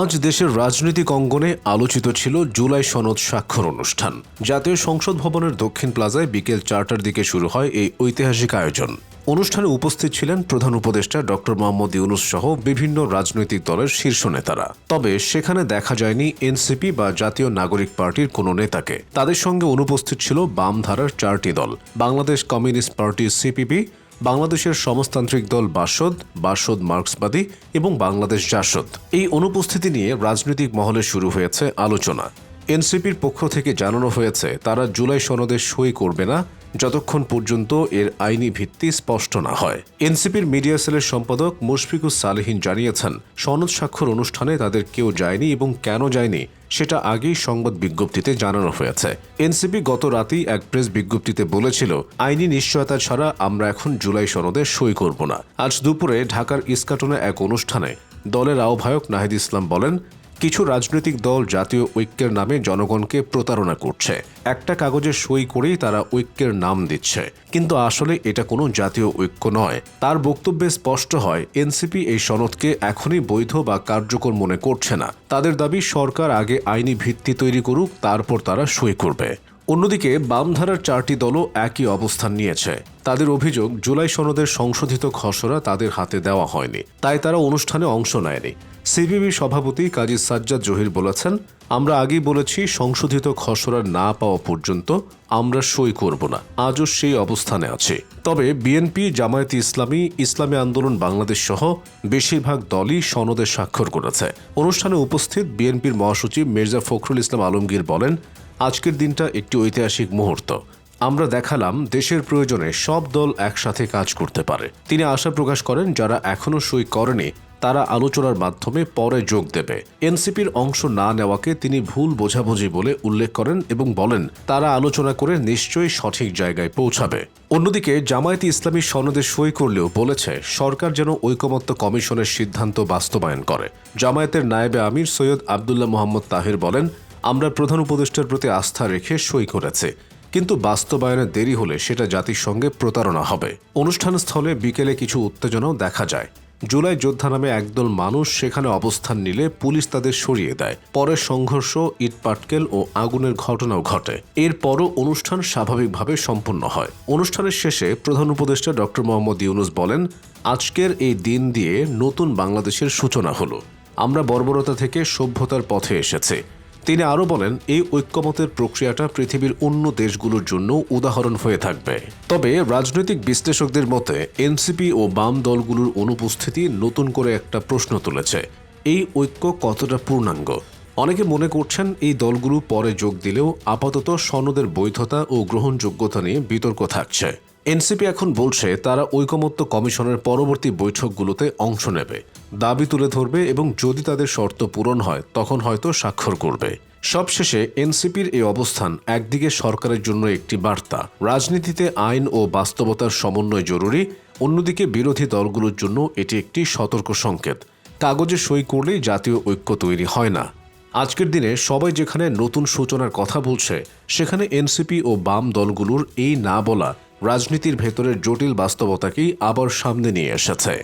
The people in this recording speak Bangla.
আজ দেশের রাজনৈতিক অঙ্গনে আলোচিত ছিল জুলাই সনদ স্বাক্ষর অনুষ্ঠান। জাতীয় সংসদ ভবনের দক্ষিণ প্লাজায় বিকেল চারটার দিকে শুরু হয় এই ঐতিহাসিক আয়োজন। অনুষ্ঠানে উপস্থিত ছিলেন প্রধান উপদেষ্টা ডক্টর মোহাম্মদ ইউনুস সহ বিভিন্ন রাজনৈতিক দলের শীর্ষ নেতারা। তবে সেখানে দেখা যায়নি এনসিপি বা জাতীয় নাগরিক পার্টির কোনো নেতাকে। তাদের সঙ্গে অনুপস্থিত ছিল বাম ধারার চারটি দল। বাংলাদেশ কমিউনিস্ট পার্টি সিপিপি বাংলাদেশের সমাজতান্ত্রিক দল বাসদ বাসদ মার্ক্সবাদী এবং বাংলাদেশ জাসদ। এই অনুপস্থিতি নিয়ে রাজনৈতিক মহলে শুরু হয়েছে আলোচনা। এনসিপির পক্ষ থেকে জানানো হয়েছে, তারা জুলাই সনদে সই করবে না, যতক্ষণ পর্যন্ত এর আইনি ভিত্তি স্পষ্ট না হয়। এনসিপির মিডিয়া সেলের সম্পাদক মুশফিকুস সালেহিন জানিয়েছেন, সনদ স্বাক্ষর অনুষ্ঠানে তাদের কেউ যায়নি এবং কেন যায়নি সেটা আগেই সংবাদ বিজ্ঞপ্তিতে জানানো হয়েছে। এনসিপি গত রাতেই এক প্রেস বিজ্ঞপ্তিতে বলেছিল, আইনি নিশ্চয়তা ছাড়া আমরা এখন জুলাই সনদে সই করব না। আজ দুপুরে ঢাকার ইস্কাটনে এক অনুষ্ঠানে দলের আহ্বায়ক নাহিদ ইসলাম বলেন কিছু রাজনৈতিক দল জাতীয় ঐক্যের নামে জনগণকে প্রতারণা করছে। একটা কাগজে সই করেই তারা ঐক্যের নাম দিচ্ছে। কিন্তু আসলে এটা কোনো জাতীয় ঐক্য নয়। তার বক্তব্যে স্পষ্ট হয়, এনসিপি এই সনদকে এখনই বৈধ বা কার্যকর মনে করছে না। তাদের দাবি সরকার আগে আইনি ভিত্তি তৈরি করুক, তারপর তারা সই করবে। অন্যদিকে বামধারার চারটি দলও একই অবস্থান নিয়েছে। তাদের অভিযোগ, জুলাই সনদের সংশোধিত খসড়া তাদের হাতে দেওয়া হয়নি। তাই তারা অনুষ্ঠানে অংশ নেয়নি। সিপিবি সভাপতি কাজী সাজ্জাদ জহির বলেছেন, আমরা আগেই বলেছি, সংশোধিত খসড়া না পাওয়া পর্যন্ত আমরা সই করব না। আজও সেই অবস্থানে আছে। তবে বিএনপি, জামায়াতে ইসলামী ইসলামী আন্দোলন, বাংলাদেশ সহ বেশিরভাগ দলই সনদে স্বাক্ষর করেছে। অনুষ্ঠানে উপস্থিত বিএনপির মহাসচিব মির্জা ফখরুল ইসলাম আলমগীর বলেন আজকের দিনটা একটি ঐতিহাসিক মুহূর্ত। আমরা দেখালাম দেশের প্রয়োজনে সব দল একসাথে কাজ করতে পারে। তিনি আশা প্রকাশ করেন, যারা এখনও সই করেনি, তারা আলোচনার মাধ্যমে পরে যোগ দেবে। এনসিপির অংশ না নেওয়াকে তিনি ভুল বোঝাবুঝি বলে উল্লেখ করেন এবং বলেন, তারা আলোচনা করে নিশ্চয়ই সঠিক জায়গায় পৌঁছাবে। অন্যদিকে, জামায়াতে ইসলামী সনদে সই করলেও বলেছে, সরকার যেন ঐকমত্য কমিশনের সিদ্ধান্ত বাস্তবায়ন করে। জামায়াতের নায়েবে আমির সৈয়দ আবদুল্লাহ মোহাম্মদ তাহির বলেন আমরা প্রধান উপদেষ্টার প্রতি আস্থা রেখে সই করেছে। কিন্তু বাস্তবায়নে দেরি হলে সেটা জাতিসংঘে প্রতারণা হবে। অনুষ্ঠান স্থলে বিকেলে কিছু উত্তেজনাও দেখা যায়। জুলাই যোদ্ধা নামে একদল মানুষ সেখানে অবস্থান নিলে পুলিশ তাদের সরিয়ে দেয়। পরে সংঘর্ষ ইটপাটকেল ও আগুনের ঘটনাও ঘটে। এরপরও অনুষ্ঠান স্বাভাবিকভাবে সম্পন্ন হয়। অনুষ্ঠানের শেষে প্রধান উপদেষ্টা ডক্টর মোহাম্মদ ইউনুস বলেন, আজকের এই দিন দিয়ে নতুন বাংলাদেশের সূচনা হলো। আমরা বর্বরতা থেকে সভ্যতার পথে এসেছি। তিনি আরও বলেন, এই ঐক্যমতের প্রক্রিয়াটা পৃথিবীর অন্য দেশগুলোর জন্য উদাহরণ হয়ে থাকবে। তবে রাজনৈতিক বিশ্লেষকদের মতে, এনসিপি ও বাম দলগুলোর অনুপস্থিতি নতুন করে একটা প্রশ্ন তুলেছে। এই ঐক্য কতটা পূর্ণাঙ্গ? অনেকে মনে করছেন এই দলগুলো পরে যোগ দিলেও আপাতত সনদের বৈধতা ও গ্রহণযোগ্যতা নিয়ে বিতর্ক থাকছে। এনসিপি এখন বলছে তারা ঐকমত্য কমিশনের পরবর্তী বৈঠকগুলোতে অংশ নেবে, দাবি তুলে ধরবে এবং যদি তাদের শর্ত পূরণ হয়, তখন হয়তো স্বাক্ষর করবে। সবশেষে এনসিপির এই অবস্থান একদিকে সরকারের জন্য একটি বার্তা, রাজনীতিতে আইন ও বাস্তবতার সমন্বয় জরুরি, অন্যদিকে বিরোধী দলগুলোর জন্য এটি একটি সতর্ক সংকেত। কাগজে সই করলেই জাতীয় ঐক্য তৈরি হয় না। আজকের দিনে সবাই যেখানে নতুন সূচনার কথা বলছে, সেখানে এনসিপি ও বাম দলগুলোর এই না বলা রাজনীতির ভেতরের জটিল বাস্তবতাকেই আবার সামনে নিয়ে এসেছে।